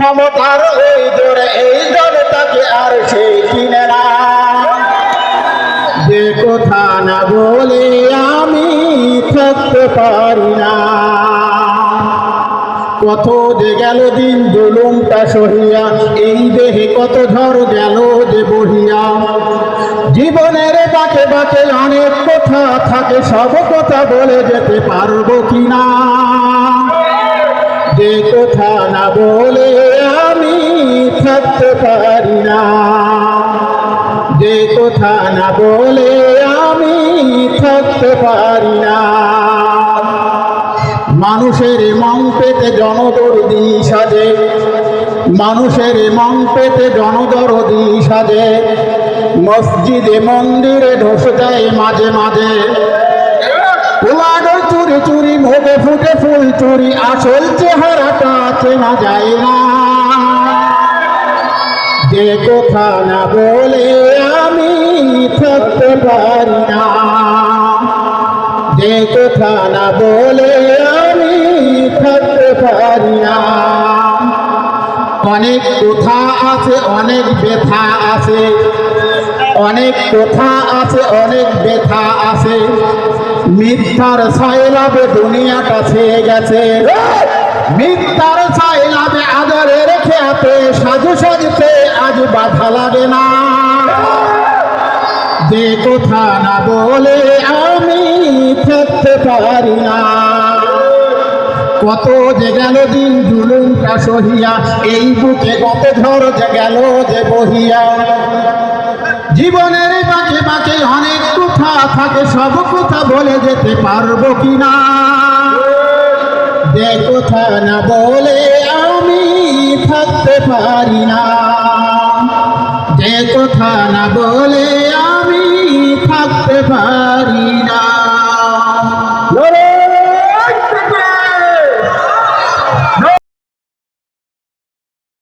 ক্ষমতার ওই জোরে এই জনতাকে আর সে কিনে না। যে কথা না বলে আমি থাকতে পারি না। কত যে গেল দিন জুলুমটা সহিয়া, এই দেহে কত ঝড় গেল যে বহিয়া। জীবনের বাঁকে বাঁকে অনেক কথা থাকে, সব কথা বলে যেতে পারব কিনা? যে কথা না বলে থাকতে পারি না। যে কথা না বলে আমি থাকতে পারি না। মানুষের মং পেতে জনদরদি সাজে মানুষের মং পেতে জনদরদি সাজে মসজিদে মন্দিরে ঢোস দেয় মাঝে মাঝে। চুরি চুরি, ভোগে ফুটে ফুল চুরি, আসল চেহারাটা চেনা যায় না। যে কথা না বলে আমি থাকতে পারি না। যে কথা না বলে আমি থাকতে পারি না। অনেক কথা আছে, অনেক ব্যথা আছে। অনেক কথা আছে, অনেক ব্যথা আছে। মিথ্যার ছয়লাভে দুনিয়াটা ছেয়ে গেছে। মিথ্যার ছয়লাভে রেখে খেয়াতে সাজু আজ বাধা লাগে না। যে কথা না বলে আমি থাকতে পারি না। কত যে গেল দিন জুলুমটা সহিয়া, এই বুকে কত ঝড় যে গেল যে বহিয়া। জীবনের বাঁকে বাঁকে অনেক কথা থাকে, সব কথা বলে যেতে পারব কিনা? যে কথা না বলে আমি থাকতে পারি না। কথা না বলে আমি